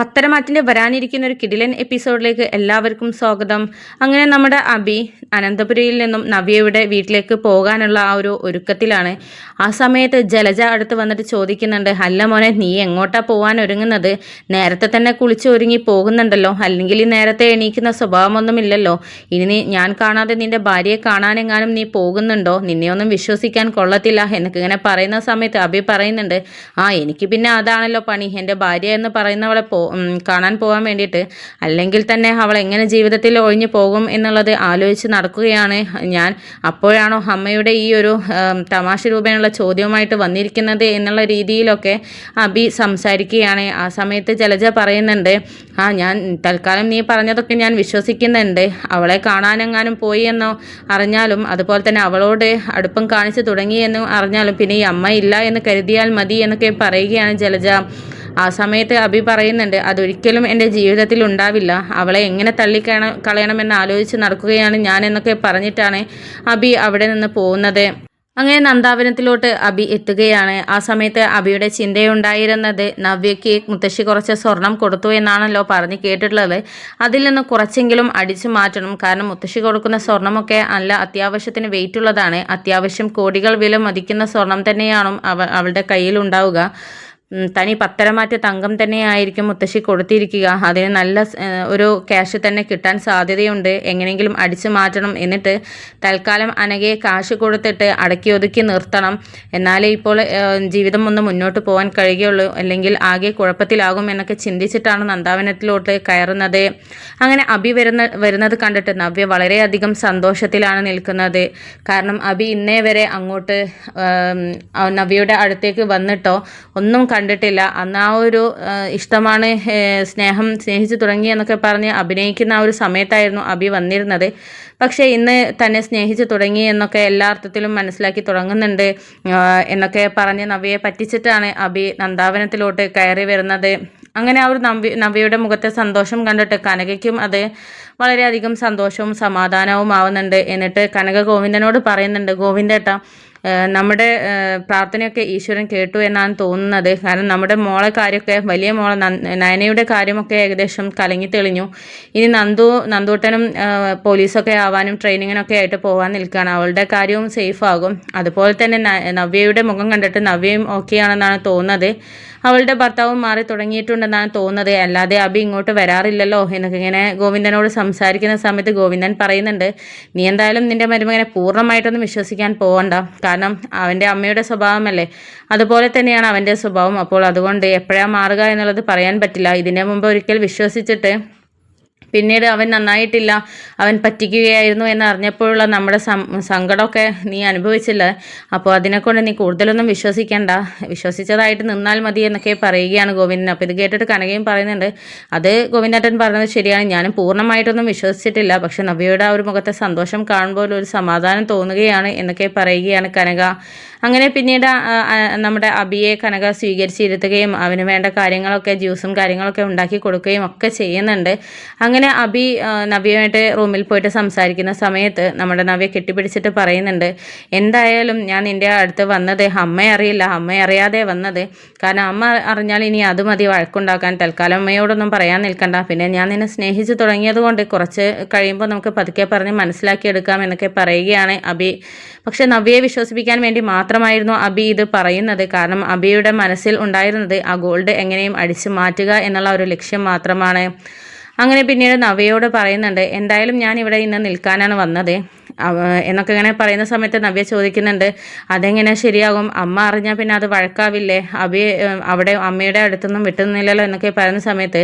പത്തരമാറ്റിന്റെ വരാനിരിക്കുന്ന ഒരു കിടിലൻ എപ്പിസോഡിലേക്ക് എല്ലാവർക്കും സ്വാഗതം. അങ്ങനെ നമ്മുടെ അബി അനന്തപുരയിൽ നിന്നും നവ്യയുടെ വീട്ടിലേക്ക് പോകാനുള്ള ആ ഒരു ഒരുക്കത്തിലാണ്. ആ സമയത്ത് ജലജ അടുത്ത് വന്നിട്ട് ചോദിക്കുന്നുണ്ട് അല്ല മോനെ നീ എങ്ങോട്ടാ പോകാൻ ഒരുങ്ങുന്നത്? നേരത്തെ തന്നെ കുളിച്ച് ഒരുങ്ങി പോകുന്നുണ്ടല്ലോ. അല്ലെങ്കിൽ ഈ നേരത്തെ എണീക്കുന്ന സ്വഭാവമൊന്നുമില്ലല്ലോ. ഇനി നീ ഞാൻ കാണാതെ നിന്റെ ഭാര്യയെ കാണാനെങ്ങാനും നീ പോകുന്നുണ്ടോ? നിന്നെയൊന്നും വിശ്വസിക്കാൻ കൊള്ളത്തില്ല. എന്നൊക്കെ ഇങ്ങനെ പറയുന്ന സമയത്ത് അബി പറയുന്നുണ്ട് ആ എനിക്ക് പിന്നെ അതാണല്ലോ പണി. എന്റെ ഭാര്യ എന്ന് പറയുന്നവളെ പോ കാണാൻ പോകാൻ വേണ്ടിയിട്ട്. അല്ലെങ്കിൽ തന്നെ അവൾ എങ്ങനെ ജീവിതത്തിൽ ഒഴിഞ്ഞു പോകും എന്നുള്ളത് ആലോചിച്ച് നടക്കുകയാണ് ഞാൻ. അപ്പോഴാണോ അമ്മയുടെ ഈ ഒരു തമാശ രൂപേണുള്ള ചോദ്യവുമായിട്ട് വന്നിരിക്കുന്നത് എന്നുള്ള രീതിയിലൊക്കെ അബി സംസാരിക്കുകയാണ്. ആ സമയത്ത് ജലജ പറയുന്നുണ്ട് ആ ഞാൻ തൽക്കാലം നീ പറഞ്ഞതൊക്കെ ഞാൻ വിശ്വസിക്കുന്നുണ്ട്. അവളെ കാണാനെങ്ങാനും പോയി എന്നോ അറിഞ്ഞാലും അതുപോലെ തന്നെ അവളോട് അടുപ്പം കാണിച്ചു തുടങ്ങിയെന്നും അറിഞ്ഞാലും പിന്നെ ഈ അമ്മ ഇല്ല എന്ന് കരുതിയാൽ മതി എന്നൊക്കെ പറയുകയാണ് ജലജ. ആ സമയത്ത് അബി പറയുന്നുണ്ട് അതൊരിക്കലും എന്റെ ജീവിതത്തിൽ ഉണ്ടാവില്ല. അവളെ എങ്ങനെ തള്ളിക്കണ കളയണമെന്ന് ആലോചിച്ച് നടക്കുകയാണ് ഞാൻ എന്നൊക്കെ പറഞ്ഞിട്ടാണ് അബി അവിടെ നിന്ന് പോകുന്നത്. അങ്ങനെ നന്ദാവനത്തിലോട്ട് അബി എത്തുകയാണ്. ആ സമയത്ത് അബിയുടെ ചിന്തയുണ്ടായിരുന്നത് നവ്യയ്ക്ക് മുത്തശ്ശി കുറച്ച് സ്വർണം കൊടുത്തു എന്നാണല്ലോ പറഞ്ഞ് കേട്ടിട്ടുള്ളത്. അതിൽ നിന്ന് കുറച്ചെങ്കിലും അടിച്ചു മാറ്റണം. കാരണം മുത്തശ്ശി കൊടുക്കുന്ന സ്വർണമൊക്കെ നല്ല അത്യാവശ്യത്തിന് വെയിറ്റ് ഉള്ളതാണ്. അത്യാവശ്യം കോടികൾ വില മതിക്കുന്ന സ്വർണം തന്നെയാണ് അവ അവളുടെ ഉം, തനി പത്തരമാറ്റ തങ്കം തന്നെയായിരിക്കും മുത്തശ്ശി കൊടുത്തിരിക്കുക. അതിന് നല്ല ഒരു ക്യാഷ് തന്നെ കിട്ടാൻ സാധ്യതയുണ്ട്. എങ്ങനെയെങ്കിലും അടിച്ചു മാറ്റണം. എന്നിട്ട് തൽക്കാലം അനകയെ കാശ് കൊടുത്തിട്ട് അടക്കി ഒതുക്കി നിർത്തണം. എന്നാലേ ഇപ്പോൾ ജീവിതം ഒന്ന് മുന്നോട്ട് പോകാൻ കഴിയുകയുള്ളൂ. അല്ലെങ്കിൽ ആകെ കുഴപ്പത്തിലാകും എന്നൊക്കെ ചിന്തിച്ചിട്ടാണ് നന്ദാവനത്തിലോട്ട് കയറുന്നത്. അങ്ങനെ അബി വരുന്ന വരുന്നത് കണ്ടിട്ട് നവ്യ വളരെയധികം സന്തോഷത്തിലാണ് നിൽക്കുന്നത്. കാരണം അബി ഇന്നേ വരെ അങ്ങോട്ട് നവ്യയുടെ അടുത്തേക്ക് വന്നിട്ടോ ഒന്നും കണ്ടിട്ടില്ല. അന്ന് ആ ഒരു ഇഷ്ടമാണ് സ്നേഹം സ്നേഹിച്ചു തുടങ്ങി എന്നൊക്കെ പറഞ്ഞ് അഭിനയിക്കുന്ന ആ ഒരു സമയത്തായിരുന്നു അഭി വന്നിരുന്നത്. പക്ഷേ ഇന്ന് തന്നെ സ്നേഹിച്ചു തുടങ്ങി എന്നൊക്കെ എല്ലാ അർത്ഥത്തിലും മനസ്സിലാക്കി തുടങ്ങുന്നുണ്ട് എന്നൊക്കെ പറഞ്ഞ് നവ്യയെ പറ്റിച്ചിട്ടാണ് അഭി നന്ദാവനത്തിലോട്ട് കയറി വരുന്നത്. അങ്ങനെ ആ ഒരു നവ്യ നവ്യയുടെ മുഖത്തെ സന്തോഷം കണ്ടിട്ട് കനകയ്ക്കും അത് വളരെയധികം സന്തോഷവും സമാധാനവും ആവുന്നുണ്ട് എന്നിട്ട് കനക ഗോവിന്ദനോട് പറയുന്നുണ്ട് ഗോവിന്ദേട്ടാ നമ്മുടെ പ്രാർത്ഥനയൊക്കെ ഈശ്വരൻ കേട്ടു എന്നാണ് തോന്നുന്നത്. കാരണം നമ്മുടെ മോളെ കാര്യമൊക്കെ വലിയ മോളെ നയനയുടെ കാര്യമൊക്കെ ഏകദേശം കലങ്ങി തെളിഞ്ഞു. ഇനി നന്ദു നന്ദൂട്ടനും പോലീസൊക്കെ ആവാനും ട്രെയിനിങ്ങിനൊക്കെ ആയിട്ട് പോകാൻ നിൽക്കുകയാണ്. അവളുടെ കാര്യവും സേഫ് ആകും അതുപോലെ തന്നെ നവ്യയുടെ മുഖം കണ്ടിട്ട് നവ്യയും ഓക്കെ ആണെന്നാണ് തോന്നുന്നത്. അവളുടെ ഭർത്താവും മാറി തുടങ്ങിയിട്ടുണ്ടെന്നാണ് തോന്നുന്നത്. അല്ലാതെ അബി ഇങ്ങോട്ട് വരാറില്ലല്ലോ എന്നൊക്കെ ഇങ്ങനെ ഗോവിന്ദനോട് സംസാരിക്കുന്ന സമയത്ത് ഗോവിന്ദൻ പറയുന്നുണ്ട് നീ എന്തായാലും നിന്റെ മരുമകനെ പൂർണമായിട്ടൊന്നും വിശ്വസിക്കാൻ പോകണ്ട കാരണം അവന്റെ അമ്മയുടെ സ്വഭാവമല്ലേ? അതുപോലെ തന്നെയാണ് അവന്റെ സ്വഭാവം. അപ്പോൾ അതുകൊണ്ട് എപ്പോഴാണ് മാറുക എന്നുള്ളത് പറയാൻ പറ്റില്ല. ഇതിന്റെ മുമ്പ് ഒരിക്കൽ വിശ്വസിച്ചിട്ട് പിന്നീട് അവൻ നന്നായിട്ടില്ല അവൻ പറ്റിക്കുകയായിരുന്നു എന്ന് അറിഞ്ഞപ്പോഴുള്ള നമ്മുടെ സങ്കടമൊക്കെ നീ അനുഭവിച്ചില്ല? അപ്പോൾ അതിനെക്കൊണ്ട് നീ കൂടുതലൊന്നും വിശ്വസിക്കേണ്ട. വിശ്വസിച്ചതായിട്ട് നിന്നാൽ മതി എന്നൊക്കെ പറയുകയാണ് ഗോവിന്ദൻ. അപ്പോൾ ഇത് കേട്ടിട്ട് കനകയും പറയുന്നുണ്ട് അത് ഗോവിന്ദേട്ടൻ പറഞ്ഞത് ശരിയാണ്. ഞാനും പൂർണമായിട്ടൊന്നും വിശ്വസിച്ചിട്ടില്ല. പക്ഷെ നവ്യയുടെ ആ ഒരു മുഖത്തെ സന്തോഷം കാണുമ്പോൾ ഒരു സമാധാനം തോന്നുകയാണ് എന്നൊക്കെ പറയുകയാണ് കനക. അങ്ങനെ പിന്നീട് നമ്മുടെ അബിയെ കനക സ്വീകരിച്ചിരുത്തുകയും അവന് വേണ്ട കാര്യങ്ങളൊക്കെ ജ്യൂസും കാര്യങ്ങളൊക്കെ ഉണ്ടാക്കി കൊടുക്കുകയും ഒക്കെ ചെയ്യുന്നുണ്ട്. അങ്ങനെ അബി നവ്യമായിട്ട് റൂമിൽ പോയിട്ട് സംസാരിക്കുന്ന സമയത്ത് നമ്മുടെ നവ്യ കെട്ടിപ്പിടിച്ചിട്ട് പറയുന്നുണ്ട് എന്തായാലും ഞാൻ നിന്റെ അടുത്ത് വന്നത് അമ്മയെ അറിയില്ല അമ്മയെ അറിയാതെ വന്നത്. കാരണം അമ്മ അറിഞ്ഞാൽ ഇനി അത് മതി വഴക്കുണ്ടാക്കാൻ. തൽക്കാലം അമ്മയോടൊന്നും പറയാൻ നിൽക്കണ്ട. പിന്നെ ഞാൻ നിന്നെ സ്നേഹിച്ചു തുടങ്ങിയത് കൊണ്ട് കുറച്ച് കഴിയുമ്പോൾ നമുക്ക് പതുക്കെ പറഞ്ഞ് മനസ്സിലാക്കിയെടുക്കാം എന്നൊക്കെ പറയുകയാണ് അബി. പക്ഷെ നവ്യയെ വിശ്വസിപ്പിക്കാൻ വേണ്ടി മാത്രമായിരുന്നു അബി ഇത് പറയുന്നത്. കാരണം അബിയുടെ മനസ്സിൽ ഉണ്ടായിരുന്നത് ആ ഗോൾഡ് എങ്ങനെയും അടിച്ചു മാറ്റുക എന്നുള്ള ഒരു ലക്ഷ്യം മാത്രമാണ്. അങ്ങനെ പിന്നീട് നവ്യയോട് പറയുന്നുണ്ട് എന്തായാലും ഞാൻ ഇവിടെ ഇന്ന് നിൽക്കാനാണ് വന്നത്. എന്നൊക്കെ ഇങ്ങനെ പറയുന്ന സമയത്ത് നവ്യ ചോദിക്കുന്നുണ്ട് അതെങ്ങനെ ശരിയാകും? അമ്മ അറിഞ്ഞാൽ പിന്നെ അത് വഴക്കാവില്ലേ? അബി അവിടെ അമ്മയുടെ അടുത്തൊന്നും വിട്ടുന്നില്ലല്ലോ എന്നൊക്കെ പറയുന്ന സമയത്ത്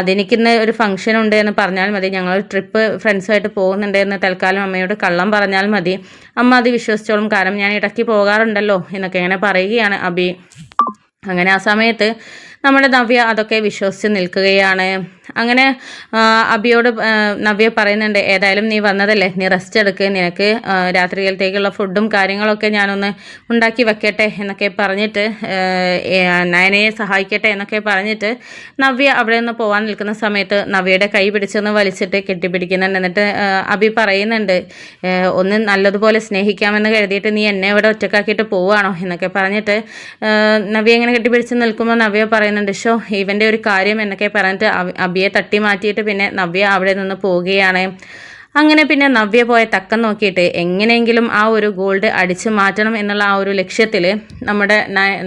അതെനിക്കിന്ന് ഒരു ഫംഗ്ഷൻ ഉണ്ട് എന്ന് പറഞ്ഞാൽ മതി. ഞങ്ങൾ ട്രിപ്പ് ഫ്രണ്ട്സുമായിട്ട് പോകുന്നുണ്ട് എന്ന് തൽക്കാലം അമ്മയോട് കള്ളം പറഞ്ഞാൽ മതി. അമ്മ അത് വിശ്വസിച്ചോളും. കാരണം ഞാൻ ഇടയ്ക്ക് പോകാറുണ്ടല്ലോ എന്നൊക്കെ ഇങ്ങനെ പറയുകയാണ് അബി. അങ്ങനെ ആ സമയത്ത് നമ്മുടെ നവ്യ അതൊക്കെ വിശ്വസിച്ച് നിൽക്കുകയാണ്. അങ്ങനെ അബിയോട് നവ്യ പറയുന്നുണ്ട് ഏതായാലും നീ വന്നതല്ലേ? നീ റെസ്റ്റ് എടുക്ക്. നിനക്ക് രാത്രിയിലത്തേക്കുള്ള ഫുഡും കാര്യങ്ങളൊക്കെ ഞാനൊന്ന് ഉണ്ടാക്കി വെക്കട്ടെ എന്നൊക്കെ പറഞ്ഞിട്ട് നയനയെ സഹായിക്കട്ടെ എന്നൊക്കെ പറഞ്ഞിട്ട് നവ്യ അവിടെ നിന്ന് പോകാൻ നിൽക്കുന്ന സമയത്ത് നവ്യയുടെ കൈ പിടിച്ചൊന്ന് വലിച്ചിട്ട് കെട്ടിപ്പിടിക്കുന്നുണ്ട്. എന്നിട്ട് അബി പറയുന്നുണ്ട് ഒന്ന് നല്ലതുപോലെ സ്നേഹിക്കാമെന്ന് കരുതിയിട്ട് നീ എന്നെ ഇവിടെ ഒറ്റക്കാക്കിയിട്ട് പോവുകയാണോ? എന്നൊക്കെ പറഞ്ഞിട്ട് നവ്യ ഇങ്ങനെ കെട്ടിപ്പിടിച്ച് നിൽക്കുമ്പോൾ നവ്യ പറയുന്നുണ്ട് ഷോ ഇവന്റെ ഒരു കാര്യം എന്നൊക്കെ പറഞ്ഞിട്ട് അബി- അബിയെ തട്ടി മാറ്റിയിട്ട് പിന്നെ നവ്യ അവിടെ നിന്ന് പോവുകയാണ്. അങ്ങനെ പിന്നെ നവ്യ പോയ തക്കം നോക്കിയിട്ട് എങ്ങനെയെങ്കിലും ആ ഒരു ഗോൾഡ് അടിച്ചു മാറ്റണം എന്നുള്ള ആ ഒരു ലക്ഷ്യത്തിൽ നമ്മുടെ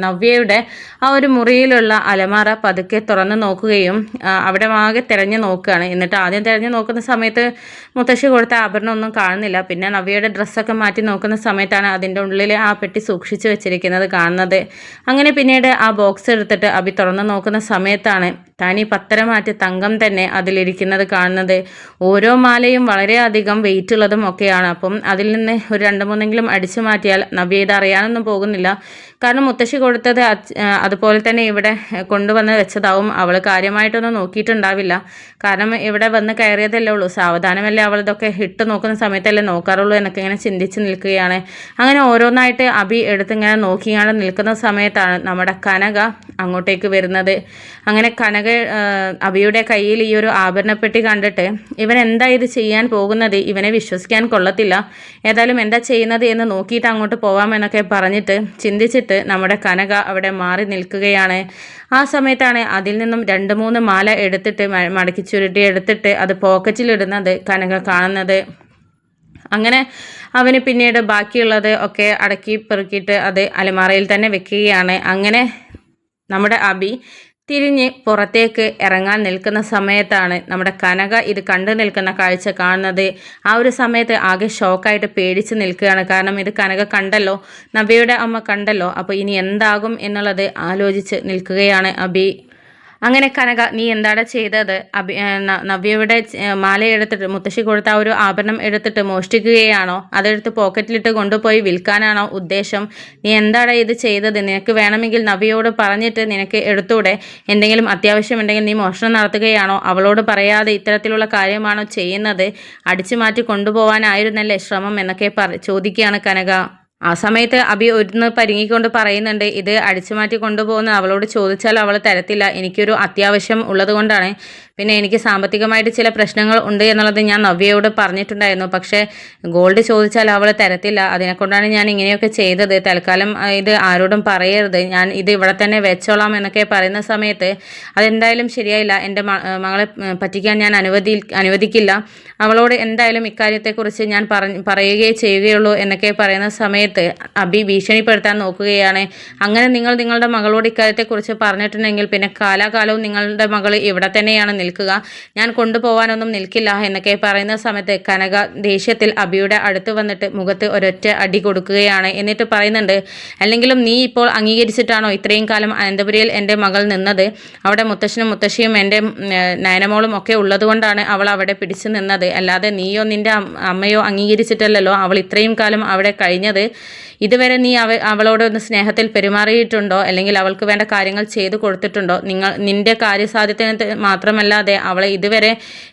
നവ്യയുടെ ആ ഒരു മുറിയിലുള്ള അലമാറ പതുക്കെ തുറന്ന് നോക്കുകയും അവിടെ ആകെ തിരഞ്ഞു നോക്കുകയാണ്. എന്നിട്ട് ആദ്യം തിരഞ്ഞു നോക്കുന്ന സമയത്ത് മുത്തശ്ശി കൊടുത്ത ആഭരണം ഒന്നും കാണുന്നില്ല. പിന്നെ നവ്യയുടെ ഡ്രസ്സൊക്കെ മാറ്റി നോക്കുന്ന സമയത്താണ് അതിന്റെ ഉള്ളിൽ ആ പെട്ടി സൂക്ഷിച്ചു വെച്ചിരിക്കുന്നത് കാണുന്നത്. അങ്ങനെ പിന്നീട് ആ ബോക്സ് എടുത്തിട്ട് അബി തുറന്ന് നോക്കുന്ന സമയത്താണ് താനീ പത്തര മാറ്റി തങ്കം തന്നെ അതിലിരിക്കുന്നത് കാണുന്നത്. ഓരോ മാലയും വളരെയധികം വെയിറ്റ് ഉള്ളതും ഒക്കെയാണ്. അപ്പം അതിൽ നിന്ന് ഒരു രണ്ട് മൂന്നെങ്കിലും അടിച്ചു മാറ്റിയാൽ നവ്യ ഇത് അറിയാനൊന്നും പോകുന്നില്ല. കാരണം മുത്തശ്ശി കൊടുത്തത് അതുപോലെ തന്നെ ഇവിടെ കൊണ്ടുവന്ന് വെച്ചതാവും. അവൾ കാര്യമായിട്ടൊന്നും നോക്കിയിട്ടുണ്ടാവില്ല. കാരണം ഇവിടെ വന്ന് കയറിയതല്ലേ ഉള്ളൂ. സാവധാനമല്ലേ അവൾ ഇതൊക്കെ ഇട്ട് നോക്കുന്ന സമയത്തല്ലേ നോക്കാറുള്ളൂ എന്നൊക്കെ ഇങ്ങനെ ചിന്തിച്ച് നിൽക്കുകയാണ്. അങ്ങനെ ഓരോന്നായിട്ട് അബി എടുത്തിങ്ങനെ നോക്കിയാണ് നിൽക്കുന്ന സമയത്താണ് നമ്മുടെ കനക അങ്ങോട്ടേക്ക് വരുന്നത്. അങ്ങനെ കനക അബിയുടെ കയ്യിൽ ഈ ഒരു ആഭരണപ്പെട്ടി കണ്ടിട്ട് ഇവൻ എന്താ ഇത് ചെയ്യാൻ പോകുന്നത് ഇവനെ വിശ്വസിക്കാൻ കൊള്ളത്തില്ല. ഏതായാലും എന്താ ചെയ്യുന്നത് എന്ന് നോക്കിയിട്ട് അങ്ങോട്ട് പോവാമെന്നൊക്കെ പറഞ്ഞിട്ട് ചിന്തിച്ചിട്ട് നമ്മുടെ കനക അവിടെ മാറി നിൽക്കുകയാണ്. ആ സമയത്താണ് അതിൽ നിന്നും രണ്ട് മൂന്ന് മാല എടുത്തിട്ട് മടക്കി ചുരുട്ടി എടുത്തിട്ട് അത് പോക്കറ്റിലിടുന്നത് കനക കാണുന്നത്. അങ്ങനെ അവന് പിന്നീട് ബാക്കിയുള്ളത് ഒക്കെ അടക്കി പെറുക്കിയിട്ട് അത് അലമാറയിൽ തന്നെ വെക്കുകയാണ്. അങ്ങനെ നമ്മുടെ അബി തിരിഞ്ഞ് പുറത്തേക്ക് ഇറങ്ങാൻ നിൽക്കുന്ന സമയത്താണ് നമ്മുടെ കനക ഇത് കണ്ടു നിൽക്കുന്ന കാഴ്ച കാണുന്നത്. ആ ഒരു സമയത്ത് ആകെ ഷോക്കായിട്ട് പേടിച്ച് നിൽക്കുകയാണ്. കാരണം ഇത് കനക കണ്ടല്ലോ നബിയുടെ അമ്മ കണ്ടല്ലോ. അപ്പോൾ ഇനി എന്താകും എന്നുള്ളത് ആലോചിച്ച് നിൽക്കുകയാണ് അബി. അങ്ങനെ കനക നീ എന്താണ് ചെയ്തത്? അഭി നവ്യയുടെ മാലയെടുത്തിട്ട് മുത്തശ്ശി കൊടുത്ത ഒരു ആഭരണം എടുത്തിട്ട് മോഷ്ടിക്കുകയാണോ? അതെടുത്ത് പോക്കറ്റിലിട്ട് കൊണ്ടുപോയി വിൽക്കാനാണോ ഉദ്ദേശം? നീ എന്താണ് ഇത് ചെയ്തത്? നിനക്ക് വേണമെങ്കിൽ നവ്യയോട് പറഞ്ഞിട്ട് നിനക്ക് എടുത്തൂടെ? എന്തെങ്കിലും അത്യാവശ്യമുണ്ടെങ്കിൽ നീ മോഷണം നടത്തുകയാണോ? അവളോട് പറയാതെ ഇത്തരത്തിലുള്ള കാര്യമാണോ ചെയ്യുന്നത്? അടിച്ചു മാറ്റി കൊണ്ടുപോകാനായിരുന്നല്ലേ ശ്രമം? എന്നൊക്കെ പറ ചോദിക്കുകയാണ് കനക. ആ സമയത്ത് അബി ഒന്ന് പരിങ്ങിക്കൊണ്ട് പറയുന്നുണ്ട് ഇത് അടിച്ചു മാറ്റി കൊണ്ടുപോകുന്ന അവളോട് ചോദിച്ചാൽ അവൾ തരത്തില്ല. എനിക്കൊരു അത്യാവശ്യം ഉള്ളത് കൊണ്ടാണ്. പിന്നെ എനിക്ക് സാമ്പത്തികമായിട്ട് ചില പ്രശ്നങ്ങൾ ഉണ്ട് എന്നുള്ളത് ഞാൻ നവ്യയോട് പറഞ്ഞിട്ടുണ്ടായിരുന്നു. പക്ഷേ ഗോൾഡ് ചോദിച്ചാൽ അവൾ തരത്തില്ല. അതിനെക്കൊണ്ടാണ് ഞാൻ ഇങ്ങനെയൊക്കെ ചെയ്തത്. തൽക്കാലം ഇത് ആരോടും പറയരുത്. ഞാൻ ഇത് ഇവിടെ തന്നെ വെച്ചോളാം എന്നൊക്കെ പറയുന്ന സമയത്ത് അതെന്തായാലും ശരിയായില്ല. എന്റെ മകളെ പറ്റിക്കാൻ ഞാൻ അനുവദി അനുവദിക്കില്ല. അവളോട് എന്തായാലും ഇക്കാര്യത്തെക്കുറിച്ച് ഞാൻ പറയുകയേ ചെയ്യുകയുള്ളൂ എന്നൊക്കെ പറയുന്ന സമയത്ത് അബി ഭീഷണിപ്പെടുത്താൻ നോക്കുകയാണ്. അങ്ങനെ നിങ്ങൾ നിങ്ങളുടെ മകളോട് ഇക്കാര്യത്തെക്കുറിച്ച് പറഞ്ഞിട്ടുണ്ടെങ്കിൽ പിന്നെ കാലാകാലവും നിങ്ങളുടെ മകൾ ഇവിടെ തന്നെയാണ് നിൽക്കുക. ഞാൻ കൊണ്ടുപോകാനൊന്നും നിൽക്കില്ല എന്നൊക്കെ പറയുന്ന സമയത്ത് കനക ദേഷ്യത്തിൽ അബിയുടെ അടുത്ത് വന്നിട്ട് മുഖത്ത് ഒരൊറ്റ അടി കൊടുക്കുകയാണ്. എന്നിട്ട് പറയുന്നുണ്ട് അല്ലെങ്കിലും നീ ഇപ്പോൾ അംഗീകരിച്ചിട്ടാണോ ഇത്രയും കാലം അനന്തപുരിയിൽ എന്റെ മകൾ നിന്നത്? അവിടെ മുത്തശ്ശനും മുത്തശ്ശിയും എന്റെ നയനമോളും ഒക്കെ ഉള്ളതുകൊണ്ടാണ് അവൾ അവിടെ പിടിച്ചു നിന്നത്. അല്ലാതെ നീയോ നിന്റെ അമ്മയോ അംഗീകരിച്ചിട്ടല്ലല്ലോ അവൾ ഇത്രയും കാലം അവിടെ കഴിഞ്ഞത്. ഇതുവരെ നീ അവ അവളോട് ഒന്ന് സ്നേഹത്തിൽ പെരുമാറിയിട്ടുണ്ടോ? അല്ലെങ്കിൽ അവൾക്ക് വേണ്ട കാര്യങ്ങൾ ചെയ്തു കൊടുത്തിട്ടുണ്ടോ? നിങ്ങൾ നിന്റെ കാര്യസാധ്യത്തിന് മാത്രമല്ലാതെ അവളെ ഇതുവരെ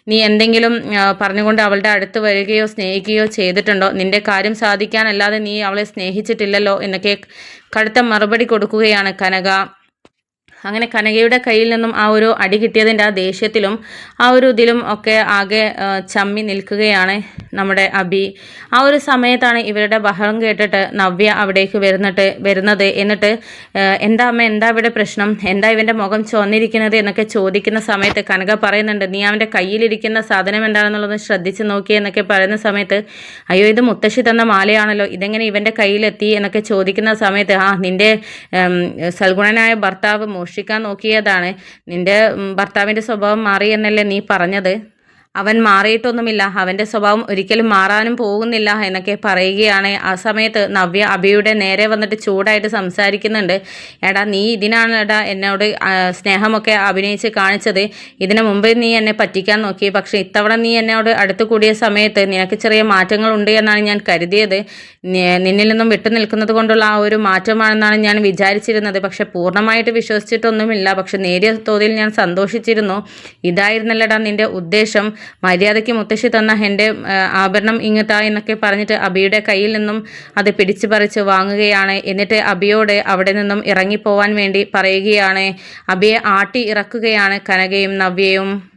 നീ എന്തെങ്കിലും പറഞ്ഞുകൊണ്ട് അവളുടെ അടുത്ത് വരികയോ സ്നേഹിക്കുകയോ ചെയ്തിട്ടുണ്ടോ? നിന്റെ കാര്യം സാധിക്കാനല്ലാതെ നീ അവളെ സ്നേഹിച്ചിട്ടില്ലല്ലോ എന്നൊക്കെ കടുത്ത മറുപടി കൊടുക്കുകയാണ് കനക. അങ്ങനെ കനകയുടെ കയ്യിൽ നിന്നും ആ ഒരു അടി കിട്ടിയതിന്റെ ആ ദേഷ്യത്തിലും ആ ഒരു ഇതിലും ഒക്കെ ആകെ ചമ്മി നിൽക്കുകയാണ് നമ്മുടെ അബി. ആ ഒരു സമയത്താണ് ഇവരുടെ ബഹളം കേട്ടിട്ട് നവ്യ അവിടേക്ക് വരുന്നിട്ട് വരുന്നത്. എന്നിട്ട് എന്താ അമ്മ എന്താ ഇവിടെ പ്രശ്നം? എന്താ ഇവന്റെ മുഖം ചുവന്നിരിക്കുന്നത് എന്നൊക്കെ ചോദിക്കുന്ന സമയത്ത് കനക പറയുന്നുണ്ട് നീ അവന്റെ കയ്യിലിരിക്കുന്ന സാധനം എന്താണെന്നുള്ളത് ശ്രദ്ധിച്ച് നോക്കി എന്നൊക്കെ പറയുന്ന സമയത്ത് അയ്യോ ഇത് മുത്തശ്ശി തന്ന മാലയാണല്ലോ ഇതെങ്ങനെ ഇവന്റെ കയ്യിലെത്തി? എന്നൊക്കെ ചോദിക്കുന്ന സമയത്ത് ആ നിന്റെ സൽഗുണനായ ഭർത്താവ് മോഷ്ടിക്കാൻ നോക്കിയതാണ്. നിന്റെ ഭർത്താവിന്റെ സ്വഭാവം മാറി എന്നല്ലേ നീ പറഞ്ഞത്? അവൻ മാറിയിട്ടൊന്നുമില്ല. അവന്റെ സ്വഭാവം ഒരിക്കലും മാറാനും പോകുന്നില്ല എന്നൊക്കെ പറയുകയാണ്. ആ സമയത്ത് നവ്യ അഭിയുടെ നേരെ വന്നിട്ട് ചൂടായിട്ട് സംസാരിക്കുന്നുണ്ട്. എടാ നീ ഇതിനാണ് എടാ എന്നോട് സ്നേഹമൊക്കെ അഭിനയിച്ച് കാണിച്ചത്. ഇതിനു മുമ്പ് നീ എന്നെ പറ്റിക്കാൻ നോക്കി. പക്ഷേ ഇത്തവണ നീ എന്നോട് അടുത്ത് കൂടിയ സമയത്ത് നിനക്ക് ചെറിയ മാറ്റങ്ങൾ ഉണ്ട് എന്നാണ് ഞാൻ കരുതിയത്. നിന്നിൽ നിന്നും വിട്ടു നിൽക്കുന്നത് കൊണ്ടുള്ള ആ ഒരു മാറ്റമാണെന്നാണ് ഞാൻ വിചാരിച്ചിരുന്നത്. പക്ഷെ പൂർണമായിട്ട് വിശ്വസിച്ചിട്ടൊന്നുമില്ല. പക്ഷെ നേരിയ തോതിൽ ഞാൻ സന്തോഷിച്ചിരുന്നു. ഇതായിരുന്നല്ലടാ നിന്റെ ഉദ്ദേശം. മര്യാദയ്ക്ക് മുത്തശ്ശി തന്ന എന്റെ ആഭരണം ഇങ്ങത്താ എന്നൊക്കെ പറഞ്ഞിട്ട് അബിയുടെ കയ്യിൽ നിന്നും അത് പിടിച്ചു പറിച്ച് വാങ്ങുകയാണ്. എന്നിട്ട് അബിയോട് അവിടെ നിന്നും ഇറങ്ങിപ്പോവാൻ വേണ്ടി പറയുകയാണ്. അബിയെ ആട്ടി ഇറക്കുകയാണ് കനകയും നവ്യയും.